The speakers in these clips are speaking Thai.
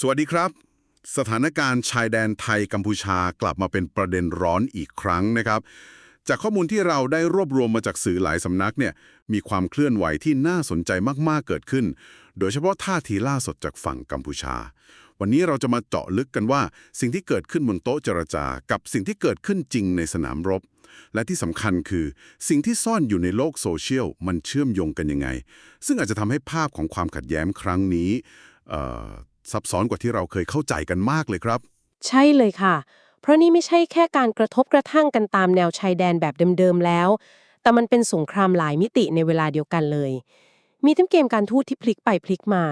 สวัสดีครับ สถานการณ์ชายแดนไทยกัมพูชากลับมาเป็นประเด็นร้อนอีกครั้งนะครับ จากข้อมูลที่เราได้รวบรวมมาจากสื่อหลายสำนักเนี่ยมีความเคลื่อนไหวที่น่าสนใจมากๆเกิดขึ้น โดยเฉพาะท่าทีล่าสุดจากฝั่งกัมพูชา วันนี้เราจะมาเจาะลึกกันว่า สิ่งที่เกิดขึ้นบนโต๊ะเจรจา กับสิ่งที่เกิดขึ้นจริงในสนามรบ และที่สำคัญคือ สิ่งที่ซ่อนอยู่ในโลกโซเชียลมันเชื่อมโยงกันยังไง ซึ่งอาจจะทำให้ภาพของความขัดแย้งครั้งนี้ ซับซ้อนกว่าที่เราเคยเข้าใจกันมากเลยครับ ใช่เลยค่ะ เพราะนี่ไม่ใช่แค่การกระทบกระทั่งกันตามแนวชายแดนแบบเดิมๆแล้ว แต่มันเป็นสงครามหลายมิติในเวลาเดียวกันเลย มีทั้งเกมการทูตที่พลิกไปพลิกมา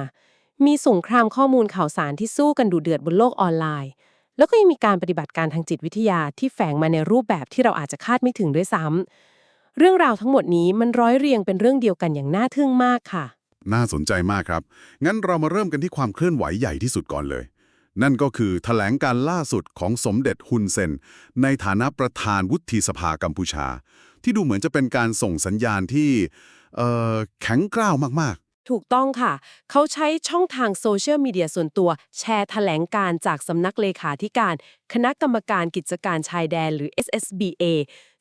มีสงครามข้อมูลข่าวสารที่สู้กันดูเดือดบนโลกออนไลน์ แล้วก็ยังมีการปฏิบัติการทางจิตวิทยาที่แฝงมาในรูปแบบที่เราอาจจะคาดไม่ถึงด้วยซ้ำเรื่องราวทั้งหมดนี้มันร้อยเรียงเป็นเรื่องเดียวกันอย่างน่าทึ่งมากค่ะ น่าสนใจมากครับ งั้นเรามาเริ่มกันที่ความเคลื่อนไหวใหญ่ที่สุดก่อนเลย นั่นก็คือแถลงการล่าสุดของสมเด็จฮุนเซน ในฐานะประธานวุฒิสภากัมพูชา ที่ดูเหมือนจะเป็นการส่งสัญญาณที่แข็งกร้าวมากถูกต้องค่ะ เขาใช้ช่องทางโซเชียลมีเดียส่วนตัว แชร์แถลงการจากสำนักเลขาธิการ คณะกรรมการกิจการชายแดนหรือ SSBA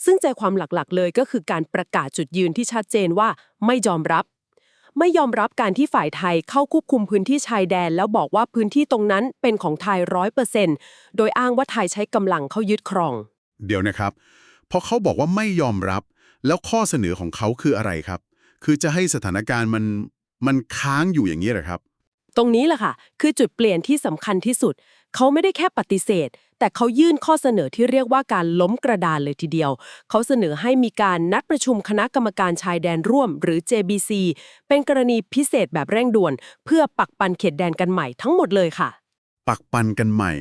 ซึ่งใจความหลักๆ เลยก็คือการประกาศจุดยืนที่ชัดเจนว่าไม่ยอมรับ ไม่ยอมรับการที่ฝ่ายไทยเข้าควบคุมพื้นที่ชายแดน แล้วบอกว่าพื้นที่ตรงนั้นเป็นของไทยร้อยเปอร์เซนโดยอ้างว่าไทยใช้กำลังเข้ายึดครองๆเดี๋ยวนะครับพอเขาบอกว่าไม่ยอมรับ แล้วข้อเสนอของเขาคืออะไรครับ คือจะให้สถานการณ์มันมันค้างอยู่อย่างนี้เหรอครับ ตรงนี้แหละค่ะ คือจุดเปลี่ยนที่สำคัญที่สุด เขาไม่ได้แค่ปฏิเสธ แต่เขายื่นข้อเสนอที่เรียกว่าการล้มกระดานเลยทีเดียว เขาเสนอให้มีการนัดประชุมคณะกรรมการชายแดนร่วม หรือ JBC เป็นกรณีพิเศษแบบเร่งด่วน เพื่อปักปันเขตแดนกันใหม่ทั้งหมดเลยค่ะ ปักปันกันใหม่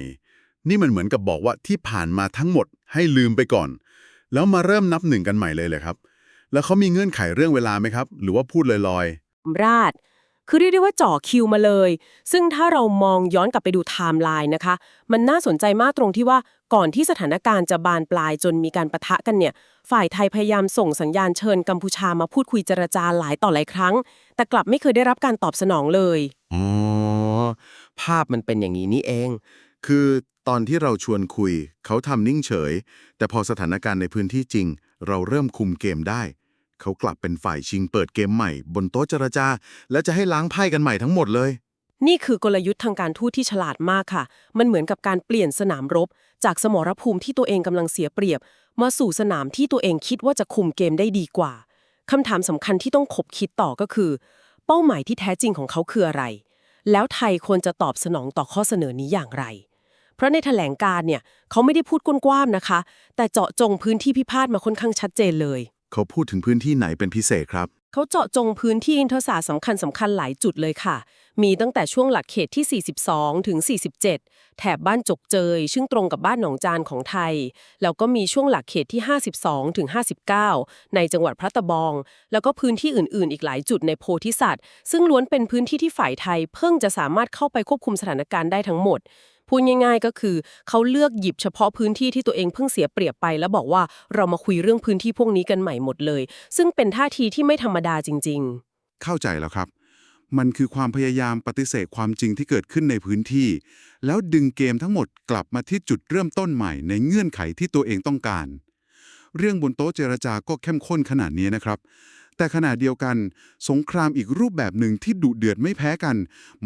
นี่มันเหมือนกับบอกว่าที่ผ่านมาทั้งหมดให้ลืมไปก่อน แล้วมาเริ่มนับหนึ่งกันใหม่เลยเลยครับ แล้วเขามีเงื่อนไขเรื่องเวลาไหมครับ หรือว่าพูดลอยราด คือเรียกได้ว่าจ่อคิวมาเลย ซึ่งถ้าเรามองย้อนกลับไปดูไทม์ไลน์นะคะ มันน่าสนใจมากตรงที่ว่าก่อนที่สถานการณ์จะบานปลายจนมีการปะทะกันเนี่ย ฝ่ายไทยพยายามส่งสัญญาณเชิญกัมพูชามาพูดคุยเจรจาหลายต่อหลายครั้ง แต่กลับไม่เคยได้รับการตอบสนองเลย อ๋อ ภาพมันเป็นอย่างนี้นี่เอง คือตอนที่เราชวนคุย เขาทำนิ่งเฉย แต่พอสถานการณ์ในพื้นที่จริง เราเริ่มคุมเกมได้ เขากลับเป็นฝ่ายชิงเปิดเกมใหม่ บนโต๊ะเจรจา และจะให้ล้างไพ่กันใหม่ทั้งหมดเลย นี่คือกลยุทธ์ทางการทูตที่ฉลาดมากค่ะ มันเหมือนกับการเปลี่ยนสนามรบ จากสมรภูมิที่ตัวเองกำลังเสียเปรียบ มาสู่สนามที่ตัวเองคิดว่าจะคุมเกมได้ดีกว่าคำถามสำคัญที่ต้องขบคิดต่อก็คือ เป้าหมายที่แท้จริงของเขาคืออะไร แล้วไทยควรจะตอบสนองต่อข้อเสนอนี้อย่างไร เพราะในแถลงการเนี่ยเขาไม่ได้พูดกว้างๆนะคะ แต่เจาะจงพื้นที่พิพาทมาค่อนข้างชัดเจนเลย เขาพูดถึงพื้นที่ไหนเป็นพิเศษครับ เขาเจาะจงพื้นที่ยุทธศาสตร์สำคัญสำคัญหลายจุดเลยค่ะ มีตั้งแต่ช่วงหลักเขตที่ 42 ถึง 47 แถบบ้านจกเจย ซึ่งตรงกับบ้านหนองจานของไทย แล้วก็มีช่วงหลักเขตที่ 52 ถึง 59 ในจังหวัดพระตะบอง แล้วก็พื้นที่อื่น ๆ อีกหลายจุดในโพธิสัตว์ ซึ่งล้วนเป็นพื้นที่ที่ฝ่ายไทย เพิ่งจะสามารถเข้าไปควบคุมสถานการณ์ได้ทั้งหมด พูดง่าย ๆ ก็คือ เขาเลือกหยิบเฉพาะพื้นที่ที่ตัวเองเพิ่งเสียเปรียบไป แล้วบอกว่าเรามาคุยเรื่องพื้นที่พวกนี้กันใหม่หมดเลย ซึ่งเป็นท่าทีที่ไม่ธรรมดาจริง ๆ เข้าใจแล้วครับ มันคือความพยายามปฏิเสธความจริงที่เกิดขึ้นในพื้นที่ แล้วดึงเกมทั้งหมดกลับมาที่จุดเริ่มต้นใหม่ในเงื่อนไขที่ตัวเองต้องการ เรื่องบนโต๊ะเจรจาก็เข้มข้นขนาดนี้นะครับ แต่ขณะเดียวกัน สงครามอีกรูปแบบหนึ่งที่ดุเดือดไม่แพ้กัน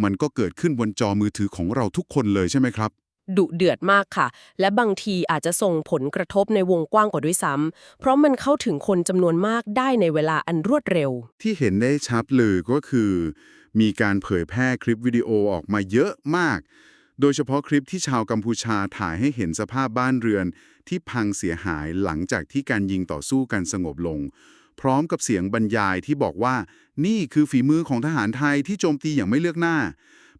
มันก็เกิดขึ้นบนจอมือถือของเราทุกคนเลยใช่ไหมครับ ดุเดือดมากค่ะ และบางทีอาจจะส่งผลกระทบในวงกว้างกว่าด้วยซ้ำเพราะมันเข้าถึงคนจำนวนมากได้ในเวลาอันรวดเร็ว ที่เห็นได้ชัดเลยก็คือ มีการเผยแพร่คลิปวิดีโอออกมาเยอะมาก โดยเฉพาะคลิปที่ชาวกัมพูชาถ่ายให้เห็นสภาพบ้านเรือน ที่พังเสียหายหลังจากที่การยิงต่อสู้กันสงบลง พร้อมกับเสียงบรรยายที่บอกว่า นี่คือฝีมือของทหารไทยที่โจมตีอย่างไม่เลือกหน้า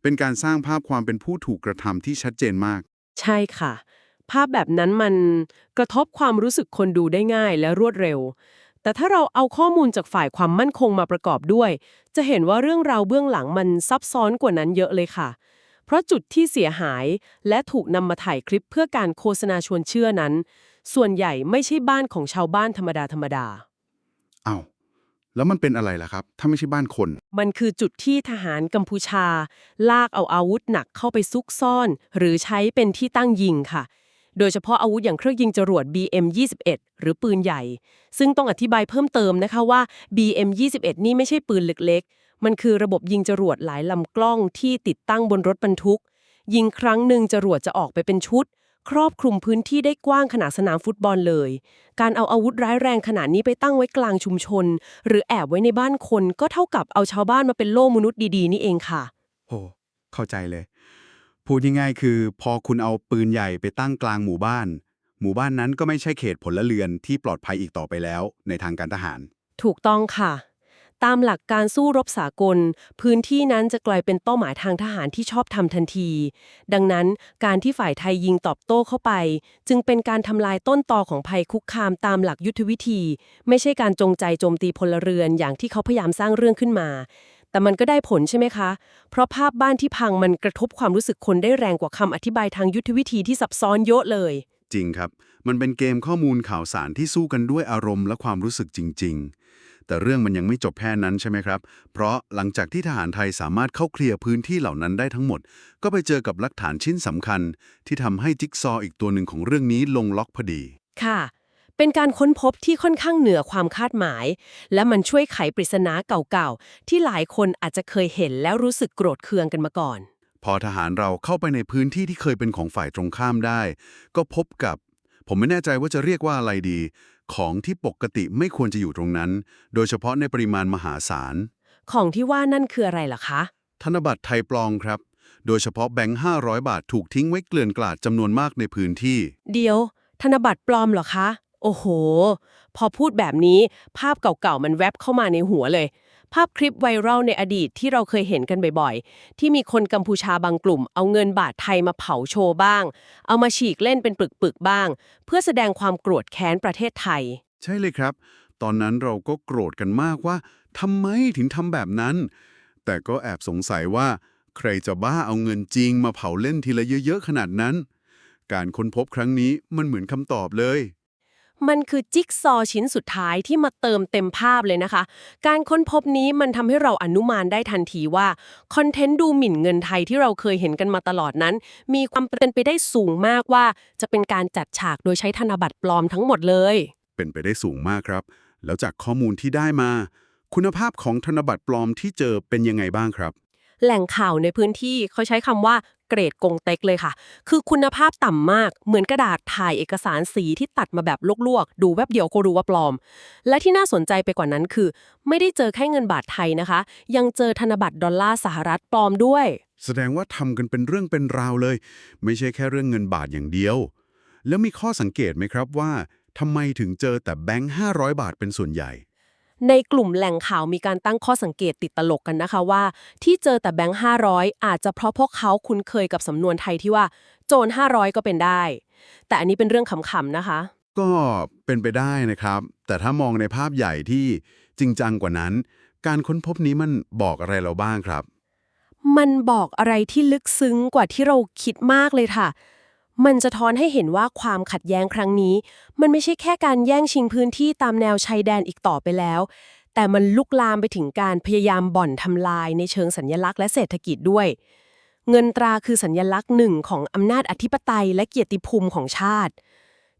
เป็นการสร้างภาพความเป็นผู้ถูกกระทำที่ชัดเจนมาก ใช่ค่ะ ภาพแบบนั้นมันกระทบความรู้สึกคนดูได้ง่ายและรวดเร็ว แต่ถ้าเราเอาข้อมูลจากฝ่ายความมั่นคงมาประกอบด้วย จะเห็นว่าเรื่องราวเบื้องหลังมันซับซ้อนกว่านั้นเยอะเลยค่ะเพราะจุดที่เสียหายและถูกนำมาถ่ายคลิปเพื่อการโฆษณาชวนเชื่อนั้น ส่วนใหญ่ไม่ใช่บ้านของชาวบ้านธรรมดาธรรมดา อา้าแล้วมันเป็นอะไรล่ะครับ ถ้าไม่ใช่บ้านคน มันคือจุดที่ทหารกัมพูชา ลากเอาอาวุธหนักเข้าไปซุกซ่อน หรือใช้เป็นที่ตั้งยิงค่ะ โดยเฉพาะอาวุธอย่างเครื่องยิงจรวด BM21 หรือปืนใหญ่ ซึ่งต้องอธิบายเพิ่มเติมนะคะว่า BM21 นี่ไม่ใช่ปืนเล็กๆ มันคือระบบยิงจรวดหลายลำกล้องที่ติดตั้งบนรถบรรทุก ยิงครั้งหนึ่งจรวดจะออกไปเป็นชุด ครอบคลุมพื้นที่ได้กว้างขนาดสนามฟุตบอลเลย การเอาอาวุธร้ายแรงขนาดนี้ไปตั้งไว้กลางชุมชน หรือแอบไว้ในบ้านคน ก็เท่ากับเอาชาวบ้านมาเป็นโล่มนุษย์ดีๆ นี่เองค่ะ โอ้เข้าใจเลย พูดง่ายๆคือ พอคุณเอาปืนใหญ่ไปตั้งกลางหมู่บ้าน หมู่บ้านนั้นก็ไม่ใช่เขตผลเรือนที่ปลอดภัยอีกต่อไปแล้ว ในทางการทหาร ถูกต้องค่ะ ตามหลักการสู้รบสากล พื้นที่นั้นจะกลายเป็นเป้าหมายทางทหารที่ชอบทำทันที ดังนั้นการที่ฝ่ายไทยยิงตอบโต้เข้าไป จึงเป็นการทำลายต้นตอของภัยคุกคามตามหลักยุทธวิธี ไม่ใช่การจงใจโจมตีพลเรือนอย่างที่เขาพยายามสร้างเรื่องขึ้นมา แต่มันก็ได้ผลใช่ไหมคะ เพราะภาพบ้านที่พังมันกระทบความรู้สึกคนได้แรงกว่าคำอธิบายทางยุทธวิธีที่ซับซ้อนเยอะเลย จริงครับ มันเป็นเกมข้อมูลข่าวสารที่สู้กันด้วยอารมณ์และความรู้สึกจริง ๆ แต่เรื่องมันยังไม่จบแค่นั้นใช่ไหมครับ เพราะหลังจากที่ทหารไทยสามารถเข้าเคลียร์พื้นที่เหล่านั้นได้ทั้งหมด ก็ไปเจอกับหลักฐานชิ้นสำคัญ ที่ทำให้จิ๊กซออีกตัวหนึ่งของเรื่องนี้ลงล็อกพอดี ค่ะ เป็นการค้นพบที่ค่อนข้างเหนือความคาดหมาย และมันช่วยไขปริศนาเก่าๆ ที่หลายคนอาจจะเคยเห็นแล้วรู้สึกโกรธเคืองกันมาก่อน พอทหารเราเข้าไปในพื้นที่ที่เคยเป็นของฝ่ายตรงข้ามได้ ก็พบกับ ผมไม่แน่ใจว่าจะเรียกว่าอะไรดี ของที่ปกติไม่ควรจะอยู่ตรงนั้น โดยเฉพาะในปริมาณมหาศาล ของที่ว่านั่นคืออะไรล่ะคะ ธนบัตรไทยปลอมครับ โดยเฉพาะแบงค์500 บาทถูกทิ้งไว้เกลื่อนกลาดจำนวนมากในพื้นที่ เดี๋ยว ธนบัตรปลอมเหรอคะ โอ้โห พอพูดแบบนี้ ภาพเก่าๆมันแวบเข้ามาในหัวเลย ภาพคลิปไวรัลในอดีตที่เราเคยเห็นกันบ่อยๆ ที่มีคนกัมพูชาบางกลุ่ม เอาเงินบาทไทยมาเผาโชว์บ้าง เอามาฉีกเล่นเป็นปึกๆบ้าง เพื่อแสดงความโกรธแค้นประเทศไทย ใช่เลยครับ ตอนนั้นเราก็โกรธกันมากว่าทำไมถึงทำแบบนั้น แต่ก็แอบสงสัยว่า ใครจะบ้าเอาเงินจริงมาเผาเล่นทีละเยอะๆขนาดนั้น การค้นพบครั้งนี้มันเหมือนคำตอบเลย มันคือจิ๊กซอว์ชิ้นสุดท้ายที่มาเติมเต็มภาพเลยนะคะ การค้นพบนี้มันทำให้เราอนุมานได้ทันทีว่า คอนเทนต์ดูหมิ่นเงินไทยที่เราเคยเห็นกันมาตลอดนั้น มีความเป็นไปได้สูงมากว่า จะเป็นการจัดฉากโดยใช้ธนบัตรปลอมทั้งหมดเลย เป็นไปได้สูงมากครับ แล้วจากข้อมูลที่ได้มา คุณภาพของธนบัตรปลอมที่เจอเป็นยังไงบ้างครับ แหล่งข่าวในพื้นที่เขาใช้คำว่าเกรดกงเต็กเลยค่ะ คือคุณภาพต่ำมาก เหมือนกระดาษถ่ายเอกสารสีที่ตัดมาแบบลวกๆ ดูแวบเดียวก็รู้ว่าปลอม และที่น่าสนใจไปกว่านั้นคือ ไม่ได้เจอแค่เงินบาทไทยนะคะ ยังเจอธนบัตรดอลลาร์สหรัฐปลอมด้วย แสดงว่าทำกันเป็นเรื่องเป็นราวเลย ไม่ใช่แค่เรื่องเงินบาทอย่างเดียว แล้วมีข้อสังเกตไหมครับว่าทำไมถึงเจอแต่แบงค์500 บาทเป็นส่วนใหญ่ ในกลุ่มแหล่งข่าวมีการตั้งข้อสังเกตติดตลกกันนะคะว่า ที่เจอแต่แบงค์500 อาจจะเพราะพวกเขาคุ้นเคยกับสำนวนไทยที่ว่า โจร500 ก็เป็นได้ แต่อันนี้เป็นเรื่องขำๆนะคะ ก็เป็นไปได้นะครับ แต่ถ้ามองในภาพใหญ่ที่จริงจังกว่านั้น การค้นพบนี้มันบอกอะไรเราบ้างครับ มันบอกอะไรที่ลึกซึ้งกว่าที่เราคิดมากเลยค่ะ มันจะท้อนให้เห็นว่าความขัดแย้งครั้งนี้ มันไม่ใช่แค่การแย่งชิงพื้นที่ตามแนวชายแดนอีกต่อไปแล้ว แต่มันลุกลามไปถึงการพยายามบ่อนทำลายในเชิงสัญญลักษณ์และเศรษฐกิจด้วย เงินตราคือสัญญลักษณ์หนึ่งของอำนาจอธิปไตยและเกียรติภูมิของชาติ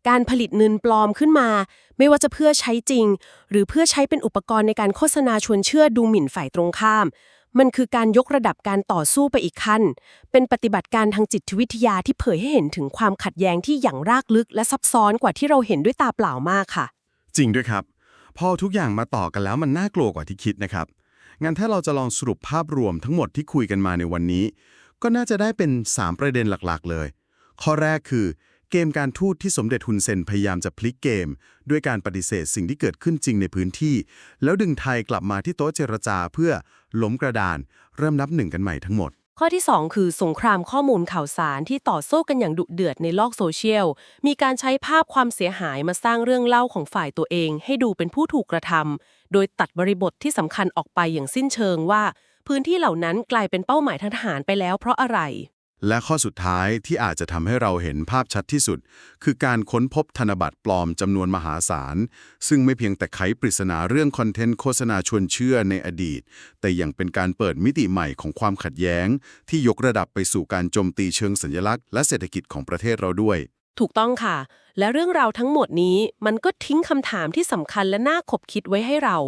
การผลิตเงินปลอมขึ้นมา ไม่ว่าจะเพื่อใช้จริง หรือเพื่อใช้เป็นอุปกรณ์ในการโฆษณาชวนเชื่อดูหมิ่นฝ่ายตรงข้าม มันคือการยกระดับการต่อสู้ไปอีกขั้น เป็นปฏิบัติการทางจิตวิทยาที่เผยให้เห็นถึงความขัดแย้งที่อย่างรากลึกและซับซ้อนกว่าที่เราเห็นด้วยตาเปล่ามากค่ะ จริงด้วยครับพอทุกอย่างมาต่อกันแล้วมันน่ากลัวกว่าที่คิดนะครับ งั้นถ้าเราจะลองสรุปภาพรวมทั้งหมดที่คุยกันมาในวันนี้ ก็น่าจะได้เป็น 3 ประเด็นหลักๆ เลย ข้อแรกคือ เกมการทูตที่สมเด็จฮุนเซนพยายามจะพลิกเกม ด้วยการปฏิเสธสิ่งที่เกิดขึ้นจริงในพื้นที่ แล้วดึงไทยกลับมาที่โต๊ะเจรจาเพื่อ ล้มกระดาน เริ่มนับหนึ่งกันใหม่ทั้งหมด ข้อที่ 2 คือสงครามข้อมูลข่าวสารที่ต่อสู้กันอย่างดุเดือดในโลกโซเชียล มีการใช้ภาพความเสียหายมาสร้างเรื่องเล่าของฝ่ายตัวเอง ให้ดูเป็นผู้ถูกกระทำโดยตัดบริบทที่สำคัญออกไปอย่างสิ้นเชิงว่า พื้นที่เหล่านั้นกลายเป็นเป้าหมายทางทหารไปแล้วเพราะอะไร และข้อสุดท้ายที่อาจจะทำให้เราเห็นภาพชัดที่สุด คือการค้นพบธนบัตรปลอมจำนวนมหาศาล ซึ่งไม่เพียงแต่ไขปริศนาเรื่องคอนเทนต์โฆษณาชวนเชื่อในอดีต แต่ยังเป็นการเปิดมิติใหม่ของความขัดแย้ง ที่ยกระดับไปสู่การโจมตีเชิงสัญลักษณ์และเศรษฐกิจของประเทศเราด้วย ถูกต้องค่ะ และเรื่องราวทั้งหมดนี้มันก็ทิ้งคำถามที่สำคัญและน่าขบคิดไว้ให้เรา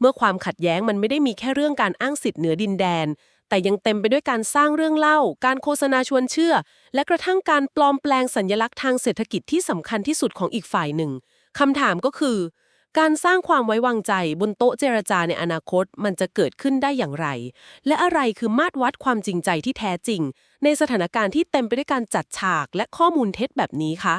เมื่อความขัดแย้งมันไม่ได้มีแค่เรื่องการอ้างสิทธิ์เหนือดินแดน แต่ยังเต็มไปด้วยการสร้างเรื่องเล่า การโฆษณาชวนเชื่อ และกระทั่งการปลอมแปลงสัญลักษณ์ทางเศรษฐกิจที่สำคัญที่สุดของอีกฝ่ายหนึ่งคำถามก็คือ การสร้างความไว้วางใจบนโต๊ะเจรจาในอนาคตมันจะเกิดขึ้นได้อย่างไร และอะไรคือมาตรวัดความจริงใจที่แท้จริง ในสถานการณ์ที่เต็มไปด้วยการจัดฉากและข้อมูลเท็จแบบนี้คะ